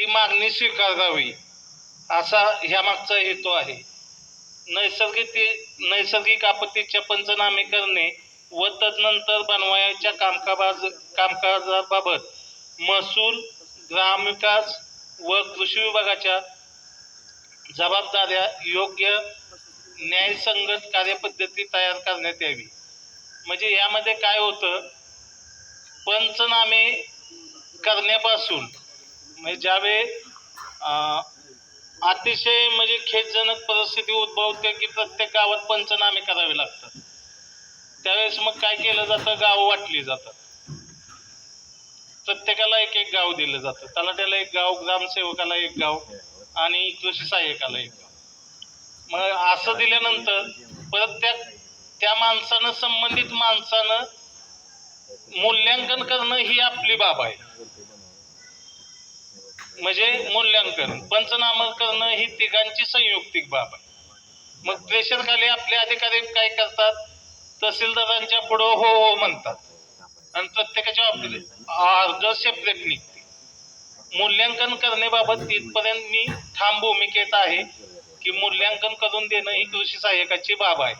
ती मागणी स्वीकारावी असा ह्या मागचा हेतू आहे. नैसर्गिक नैसर्गिक आपत्तीचे पंचनामे करणे व तदनंतर बनवायच्या कामकाज कामकाजाबाबत महसूल ग्रामविकास व कृषी विभागाच्या जबाबदाऱ्या योग्य न्यायसंगत कार्यपद्धती तयार करण्यात यावी. म्हणजे यामध्ये काय होतं? पंचनामे करण्यापासून म्हणजे ज्यावेळी अतिशय म्हणजे खेदजनक परिस्थिती उद्भवते की प्रत्येक गावात पंचनामे करावे लागतात. त्यावेळेस मग काय केलं जातं? गाव वाटली जातात. प्रत्येकाला एक एक गाव दिलं जातं. तलाट्याला एक गाव ग्रामसेवकाला एक गाव आणि कृषी सहाय्यकाला एक गाव. मग असं दिल्यानंतर परत त्या त्या माणसानं संबंधित माणसानं मूल्यांकन करणं ही आपली बाब आहे. म्हणजे मूल्यांकन पंचनामा करणं ही तिघांची संयुक्तिक बाब आहे. मग प्रेशर खाली आपले अधिकारी काय करतात? तहसीलदारांच्या पुढं हो हो म्हणतात. आणि प्रत्येकाच्या बाबतीत अर्ज सेपरेट निघते. मूल्यांकन करण्याबाबत इथपर्यंत मी ठाम भूमिकेत आहे की मूल्यांकन करून देणं ही कृषी सहाय्यकाची बाब आहे.